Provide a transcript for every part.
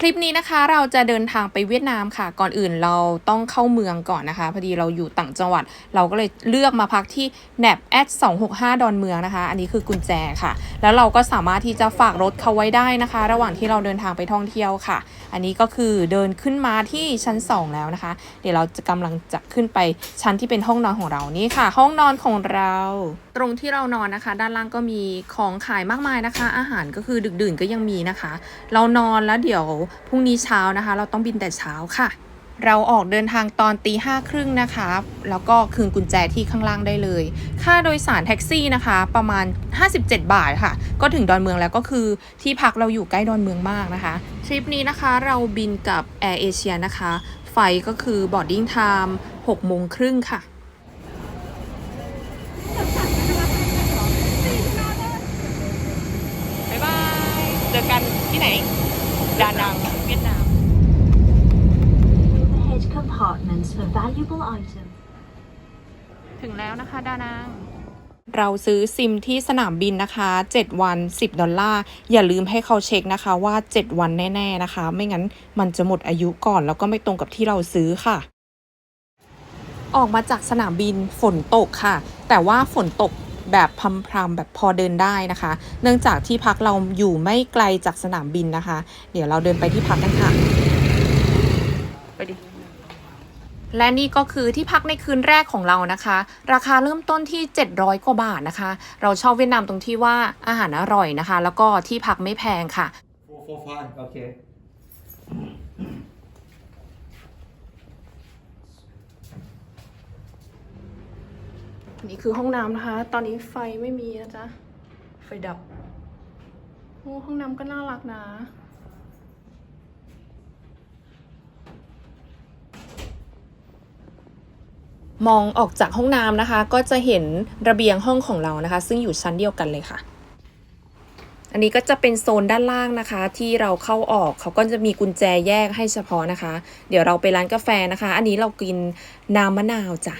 คลิปนี้นะคะเราจะเดินทางไปเวียดนามค่ะ ก่อนอื่นเราต้องเข้าเมืองก่อนนะคะ พอดีเราอยู่ต่างจังหวัด เราก็เลยเลือกมาพักที่แนบแอด265 ดอนเมืองนะคะ อันนี้คือกุญแจค่ะ แล้วเราก็สามารถที่จะฝากรถเขาไว้ได้นะคะ ระหว่างที่เราเดินทางไปท่องเที่ยวค่ะ อันนี้ก็คือเดินขึ้นมาที่ชั้น 2 แล้วนะคะ เดี๋ยวเราจะกำลังจะขึ้นไปชั้นที่เป็นห้องนอนของเรานี่ค่ะ ห้องนอนของเรา ตรงที่เรานอนนะคะ ด้านล่างก็มีของขายมากมายนะคะ อาหารก็คือดึกดื่นก็ยังมีนะคะ เรานอนแล้วเดี๋ยวพรุ่งนี้เช้านะคะ เราต้องบินแต่เช้าค่ะ เราออกเดินทางตอนตีห้าครึ่งนะคะ แล้วก็คืนกุญแจที่ข้างล่างได้เลย ค่าโดยสารแท็กซี่นะคะ ประมาณ 57 บาทค่ะ ก็ถึงดอนเมืองแล้วก็คือที่พักเราอยู่ใกล้ดอนเมืองมากนะคะ ทริปนี้นะคะเราบินกับ Air Asia นะคะ ไฟก็คือ boarding time 6โมงครึ่งค่ะบ๊ายบายเจอกันที่ไหน ดานังเวียดนาม Head compartments for valuable items. ถึงแล้วนะคะดานางเราซื้อซิมที่สนามบินนะคะ 7 วัน 10 ดอลลาร์ อย่าลืมให้เขาเช็คนะคะว่า 7 วันแน่ๆนะคะ ไม่งั้นมันจะหมดอายุก่อน แล้วก็ไม่ตรงกับที่เราซื้อค่ะ ออกมาจากสนามบินฝนตกค่ะ แต่ว่าฝนตก แบบพรำๆแบบพอเดินได้นะคะ เนื่องจากที่พักเราอยู่ไม่ไกลจากสนามบินนะคะ เดี๋ยวเราเดินไปที่พักกันค่ะ ไปดิและนี่ก็คือที่พักในคืนแรกของเรานะคะ ราคาเริ่มต้นที่ 700 กว่าบาทนะคะ เราชอบเวียดนามตรงที่ว่าอาหารอร่อยนะคะ แล้วก็ที่พักไม่แพงค่ะ Four four five. Okay. นี่คือห้องน้ำนะคะ ตอนนี้ไฟไม่มีนะจ๊ะ ไฟดับโอ้ห้องน้ำก็น่ารักนะ มองออกจากห้องน้ำนะคะ ก็จะเห็นระเบียงห้องของเรานะคะ ซึ่งอยู่ชั้นเดียวกันเลยค่ะ อันนี้ก็จะเป็นโซนด้านล่างนะคะ ที่เราเข้าออกเขาก็จะมีกุญแจแยกให้เฉพาะนะคะ เดี๋ยวเราไปร้านกาแฟนะคะ อันนี้เรากินน้ำมะนาวจ้ะ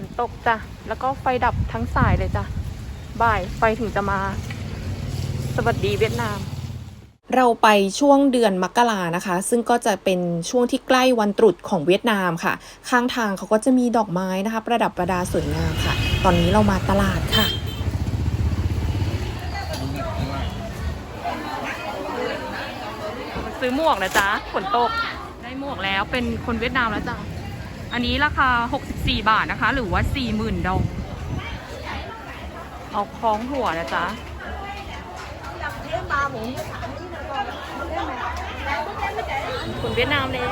นตกจ้ะ แล้วก็ไฟดับทั้งสายเลยจ้ะ บ่ายไฟถึงจะมา สวัสดีเวียดนาม เราไปช่วงเดือนมกรานะคะ ซึ่งก็จะเป็นช่วงที่ใกล้วันตรุษของเวียดนามค่ะ ข้างทางเขาก็จะมีดอกไม้นะคะ ประดับประดาสวยงามค่ะ ตอนนี้เรามาตลาดค่ะซื้อหมวกนะจ๊ะฝนตกได้หมวกแล้วเป็นคนเวียดนามแล้วจ้ะ อันนี้ราคา 64 บาทนะคะ หรือว่า 40,000 ดอง เอาคล้องหัวนะจ๊ะคนเวียดนามเลย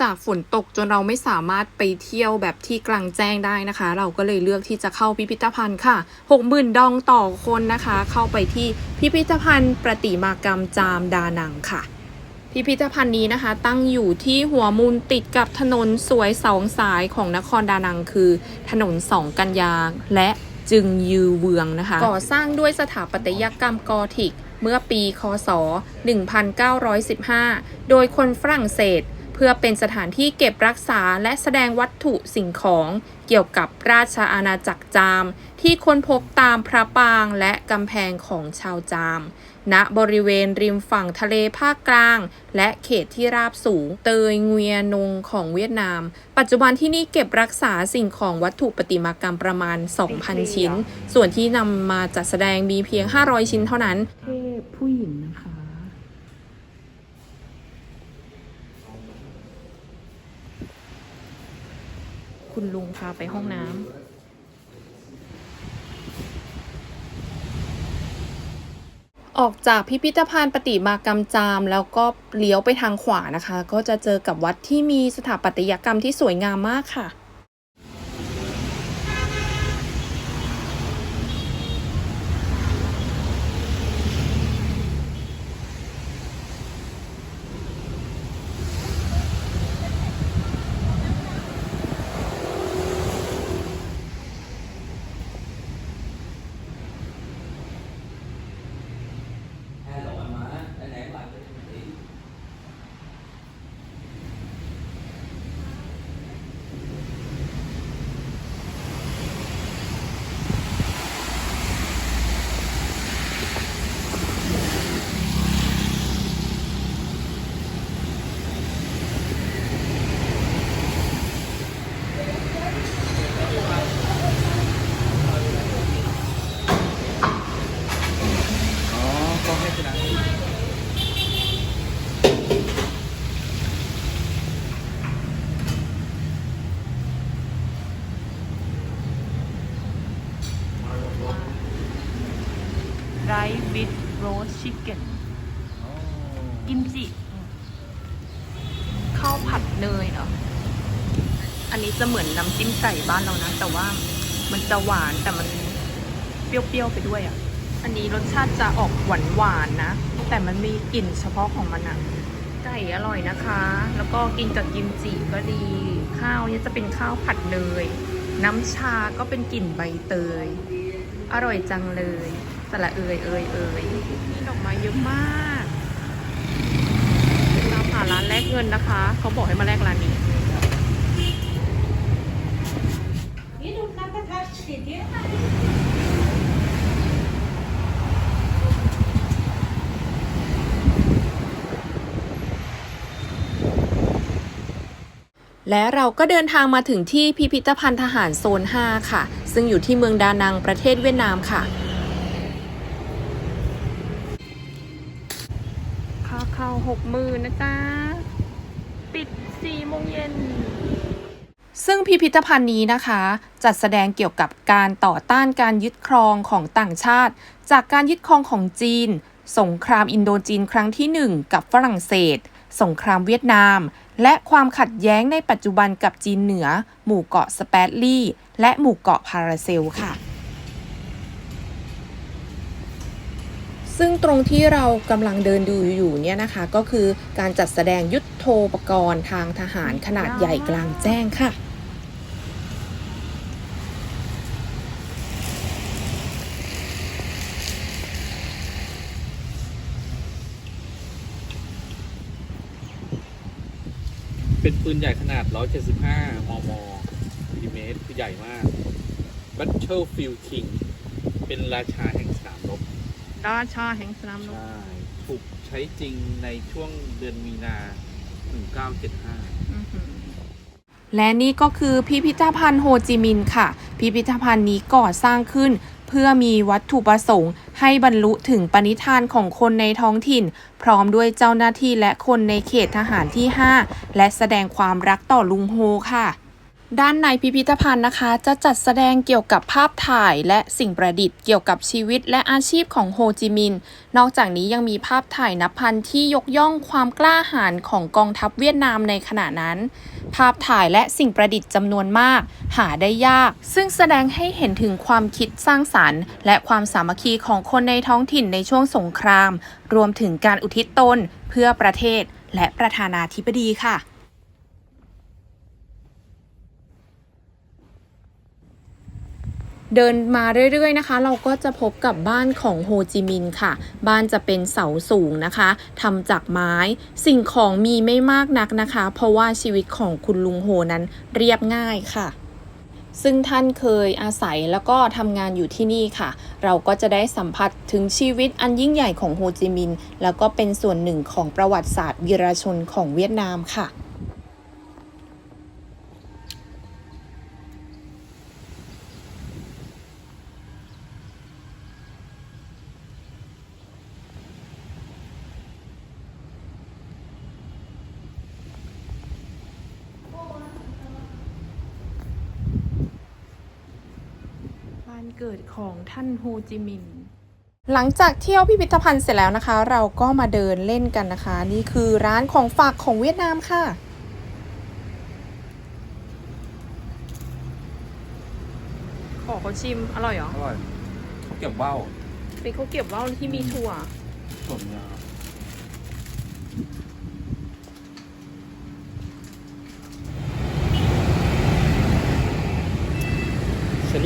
จากฝนตกจนเราไม่สามารถไปเที่ยวแบบที่กลางแจ้งได้นะคะ เราก็เลยเลือกที่จะเข้าพิพิธภัณฑ์ค่ะ 60,000 ดองต่อคนนะคะ เข้าไปที่พิพิธภัณฑ์ประติมากรรมจามดานังค่ะ พิพิธภัณฑ์นี้นะคะ ตั้งอยู่ที่หัวมุมติดกับถนนสวยสองสายของนครดานังคือ ถนนสองกันยางและจึงยือเวืองนะคะ ก่อสร้างด้วยสถาปัตยกรรมกอธิก เมื่อปี คศ 1915 โดยคนฝรั่งเศส พื่อเป็นสถานที่เก็บรักษาและแสดงวัตถุสิ่งของเกี่ยวกับราชอาณาจักรจาม ที่ค้นพบตามพระปรางและกำแพงของชาวจาม ณบริเวณริมฝั่งทะเลภาคกลาง และเขตที่ราบสูง เตยเงียนงของเวียดนาม ปัจจุบันที่นี่เก็บรักษาสิ่งของวัตถุประติมากรรมประมาณ 2,000 ชิ้น ส่วนที่นำมาจัดแสดงมีเพียง 500 ชิ้นเท่านั้น เทพผู้หญิงนะคะ คุณลุงพาไปห้องน้ำออกจากพิพิธภัณฑ์ปฏิมากรรมจาม แล้วก็เลี้ยวไปทางขวานะคะ ก็จะเจอกับวัดที่มีสถาปัตยกรรมที่สวยงามมากค่ะ โรสชิคเก้นกิมจิข้าวผัดเนยเหรอ อันนี้จะ เหมือนน้ำจิ้มไก่บ้านเรานะ แต่ว่ามันจะหวานแต่มันเปรี้ยวๆไปด้วยอะ อันนี้รสชาติจะออกหวานหวานๆนะ แต่มันมีกลิ่นเฉพาะของมันอะ ไก่อร่อยนะคะ แล้วก็กินกับกิมจิก็ดี ข้าวเนี่ยจะเป็นข้าวผัดเนย น้ำชาก็เป็นกลิ่นใบเตย อร่อยจังเลยสละเอยเอยเอยนี่ดอกไม้เยอะมากตามหาร้านแลกเงินนะคะ เขาบอกให้มาแลกร้านนี้ และเราก็เดินทางมาถึงที่พิพิธภัณฑ์ทหารโซน 5 ค่ะ ซึ่งอยู่ที่เมืองดานังประเทศเวียดนามค่ะค่าเข้าหกหมื่นนะจ๊ะ ปิดสี่โมงเย็น ซึ่งพิพิธภัณฑ์นี้นะคะ จัดแสดงเกี่ยวกับการต่อต้านการยึดครองของต่างชาติ จากการยึดครองของจีน สงครามอินโดจีนครั้งที่ 1 กับฝรั่งเศส สงครามเวียดนาม และความขัดแย้งในปัจจุบันกับจีนเหนือ หมู่เกาะสเปตลี่ และหมู่เกาะพาราเซลค่ะ ซึ่งตรงที่เรากำลังเดินดูอยู่เนี่ยนะคะ ก็คือการจัดแสดงยุทธโธปกรณ์ทางทหารขนาดใหญ่กลางแจ้งค่ะ เป็นปืนใหญ่ขนาด 175 มมมิลลิเมตรคือใหญ่มาก Battlefield King เป็นราชาแห่งสนามรบราชาแห่งสนามรบใช่ถูกใช้จริงในช่วงเดือนมีนา 1975 และนี่ก็คือพิพิธภัณฑ์โฮจิมินห์ค่ะ พิพิธภัณฑ์นี้ก่อสร้างขึ้น เพื่อมีวัตถุประสงค์ ให้บรรลุถึงปณิธานของคนในท้องถิ่น พร้อมด้วยเจ้าหน้าที่และคนในเขตทหารที่ 5 และแสดงความรักต่อลุงโฮค่ะ ด้านในพิพิธภัณฑ์นะคะ จะจัดแสดงเกี่ยวกับภาพถ่ายและสิ่งประดิษฐ์เกี่ยวกับชีวิตและอาชีพของโฮจิมินห์นอกจากนี้ยังมีภาพถ่ายนับพันที่ยกย่องความกล้าหาญของกองทัพเวียดนามในขณะนั้น ภาพถ่ายและสิ่งประดิษฐ์จำนวนมาก หาได้ยาก ซึ่งแสดงให้เห็นถึงความคิดสร้างสรรค์ และความสามัคคีของคนในท้องถิ่นในช่วงสงคราม รวมถึงการอุทิศตนเพื่อประเทศ และประธานาธิบดีค่ะ เดินมาเรื่อยๆนะคะ เราก็จะพบกับบ้านของโฮจิมินห์ค่ะ บ้านจะเป็นเสาสูงนะคะทำจากไม้สิ่งของมีไม่มากนักนะคะ เพราะว่าชีวิตของคุณลุงโฮนั้นเรียบง่ายค่ะซึ่งท่านเคยอาศัยแล้วก็ทำงานอยู่ที่นี่ค่ะ เราก็จะได้สัมผัสถึงชีวิตอันยิ่งใหญ่ของโฮจิมินห์แล้วก็เป็นส่วนหนึ่งของประวัติศาสตร์วีรชนของเวียดนามค่ะ บ้านเกิดของท่านโฮจิมินห์หลังจากเที่ยวพิพิธภัณฑ์เสร็จแล้วนะคะ เราก็มาเดินเล่นกันนะคะ นี่คือร้านของฝากของเวียดนามค่ะ ขอเขาชิม อร่อยเหรออร่อยเขาเก็บว่าวเป็นข้าวเก็บว่าวที่มีถั่ว ส่วนยาว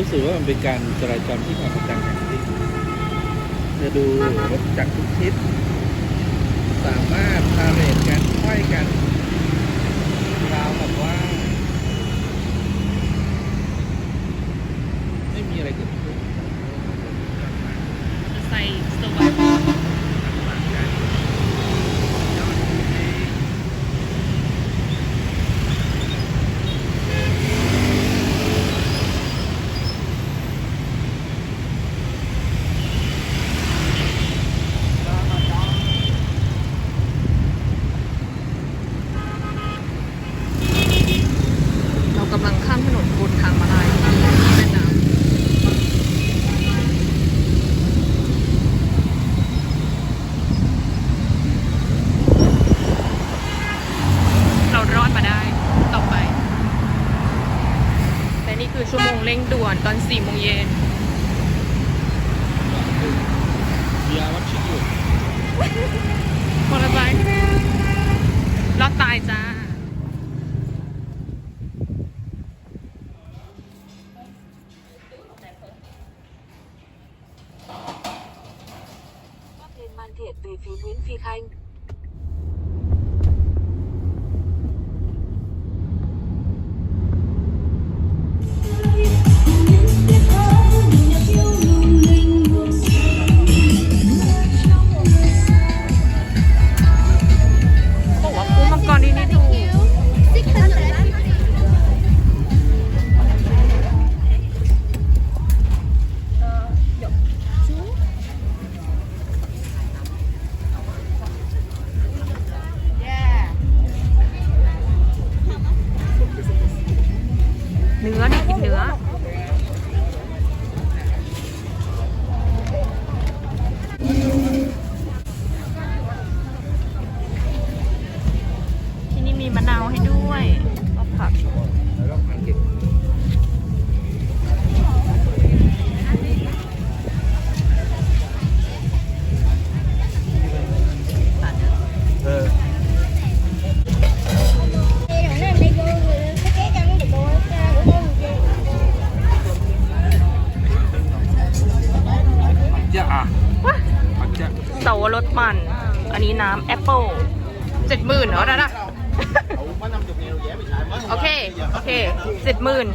รู้สึกว่ามันเป็นการจราจรที่มหัศจรรย์แห่งที่จะดูรถจากทุกทิศสามารถพาเรทกันค่อยกัน Duy Khanh. ้น้ำแอปเปิลเจ็ดหมื่นเหรอนะนะโอเค โอเคเจ็ดหมื่น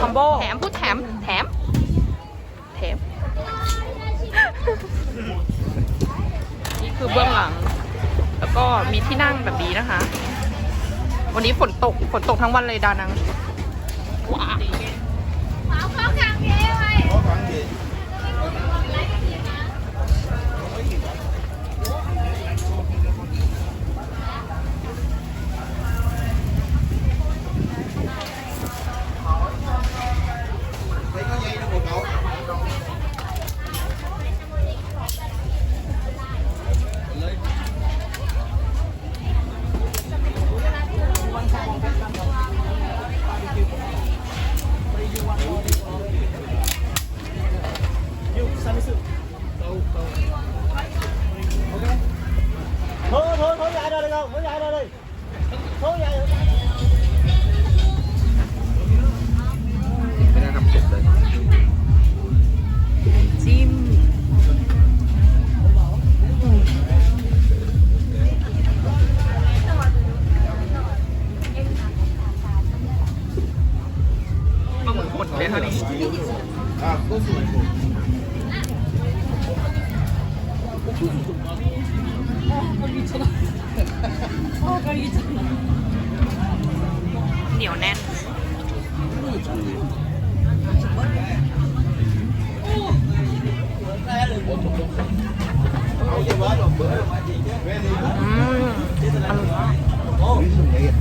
คอมโบแถมพูดแถม แถม แถม นี่คือเบื้องหลัง แล้วก็มีที่นั่งแบบนี้นะคะ วันนี้ฝนตก ฝนตกทั้งวันเลยดานังว้า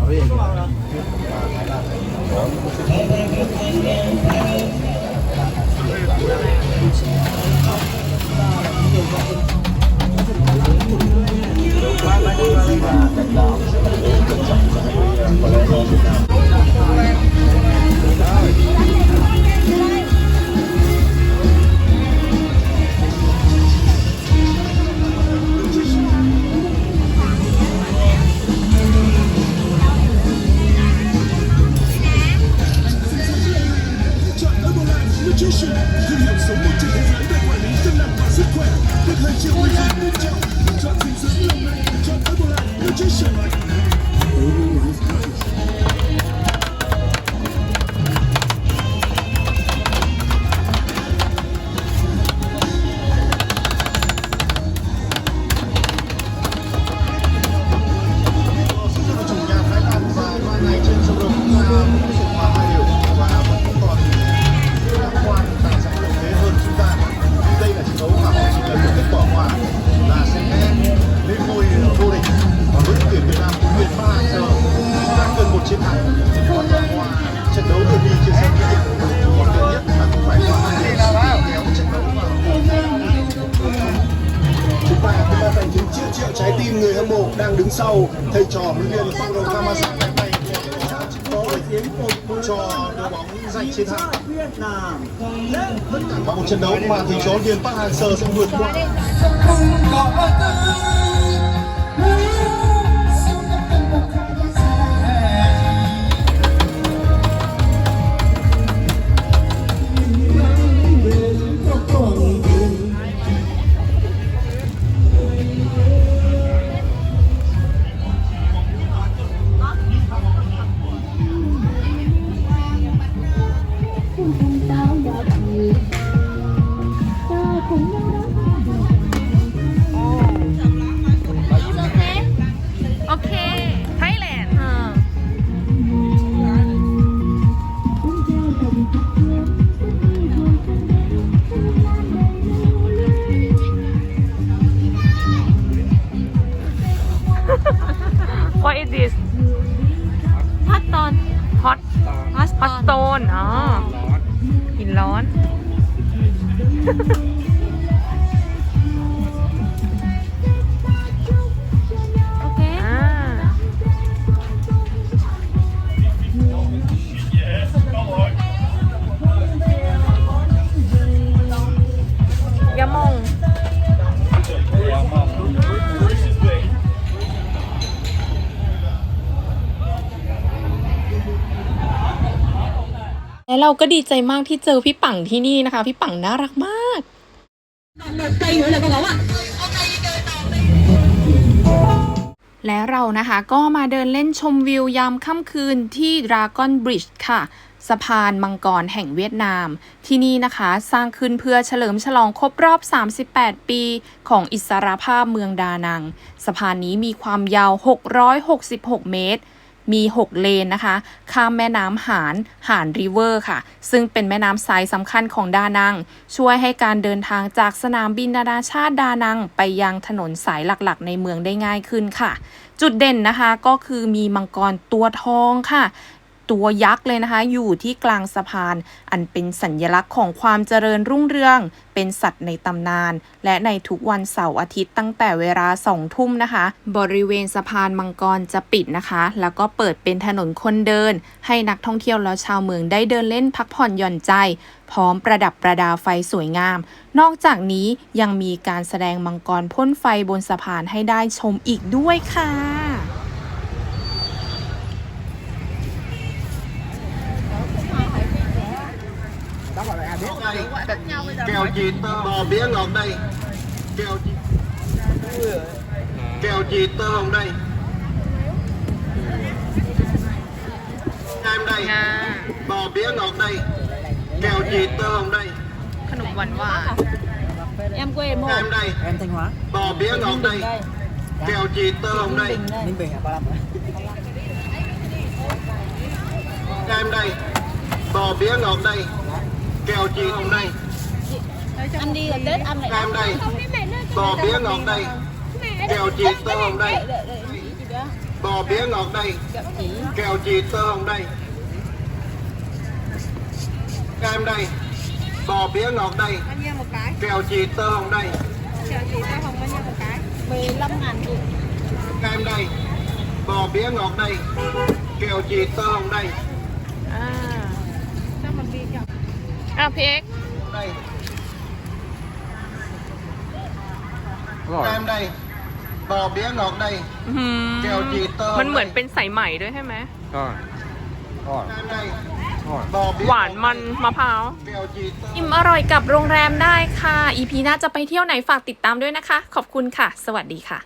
Thank you. chiến thắng. Chiến trận đấu tôi đi chia sẻ kinh nghiệm của mình nhất là không phải qua hai trận đấu mà chúng ta dành những triệu triệu trái tim người hâm mộ đang đứng sau thầy trò huấn luyện phong đầu Kamasak ngày cho đội bóng giành chiến thắng. Và một trận đấu mà thầy trò huấn luyện Park Hang-seo sẽ vượt qua. พัด hot stone อ๋อร้อนหินร้อน และเราก็ดีใจมากที่เจอพี่ปังที่นี่นะคะ พี่ปังน่ารักมากและเรานะคะก็มาเดินเล่นชมวิวยามค่ำคืนที่ Dragon Bridge ค่ะสะพานมังกรแห่งเวียดนาม ที่นี่นะคะสร้างขึ้นเพื่อเฉลิมฉลองครบรอบ 38 ปีของอิสรภาพเมืองดานัง สะพานนี้มีความยาว 666 เมตร มี 6 เลนนะคะ ข้ามแม่น้ำหานหานริเวอร์ค่ะ ซึ่งเป็นแม่น้ำสายสำคัญของดานัง ช่วยให้การเดินทางจากสนามบินนานาชาติดานัง ไปยังถนนสายหลักๆ ในเมืองได้ง่ายขึ้นค่ะ จุดเด่นนะคะก็คือมีมังกรตัวทองค่ะ ตัวยักษ์เลยนะคะ อยู่ที่กลางสะพาน อันเป็นสัญญลักษณ์ของความเจริญรุ่งเรือง เป็นสัตว์ในตำนาน และในทุกวันเสาร์อาทิตย์ตั้งแต่เวลาสองทุ่มนะคะ บริเวณสะพานมังกรจะปิดนะคะ แล้วก็เปิดเป็นถนนคนเดิน ให้นักท่องเที่ยวและชาวเมืองได้เดินเล่นพักผ่อนหย่อนใจ พร้อมประดับประดาไฟสวยงาม นอกจากนี้ยังมีการแสดงมังกรพ่นไฟบนสะพานให้ได้ชมอีกด้วยค่ะ kèo chịt bò bía ngọt đây kèo chịt kèo chịt tơ hồng đây em đây bò bía ngọt đây kèo chịt tơ hồng đây ขนมหวานหวาน em quê em em đây em Thanh Hóa bò bía ngọt đây kèo chịt tơ hồng đây Ninh Bình à 35 em đây bò bía ngọt đây kèo chịt hồng đây anh đi ở Tết ăn lại Em đây Bò bía ngọt đây. Kèo chị tơ hồng đây. Bò bía ngọt đây. Kèo chị. Tơ hồng đây. Em đây Bò bía ngọt đây. Kèo chị tơ hồng đây. Kèo chị tơ hồng bao nhiêu một cái? 15 ngàn chị. Em đây Bò bía ngọt đây. Kèo chị tơ hồng đây. À Sao mình đi chậm À, PX Đây. ะพี่เอ็ก đây อร่อย em đây bò bía ngọt đây อื้อหือแก้วจีเตอร์มันเหมือนเป็นสายไหมด้วยใช่ไหม ก็อร่อย em đây อร่อย bò bía หวานมันมะพร้าว kèo chịt tơ อิ่มอร่อยกับโรงแรมได้ค่ะอีพีหน้าจะไปเที่ยวไหนฝากติดตามด้วยนะคะ ขอบคุณค่ะ สวัสดีค่ะ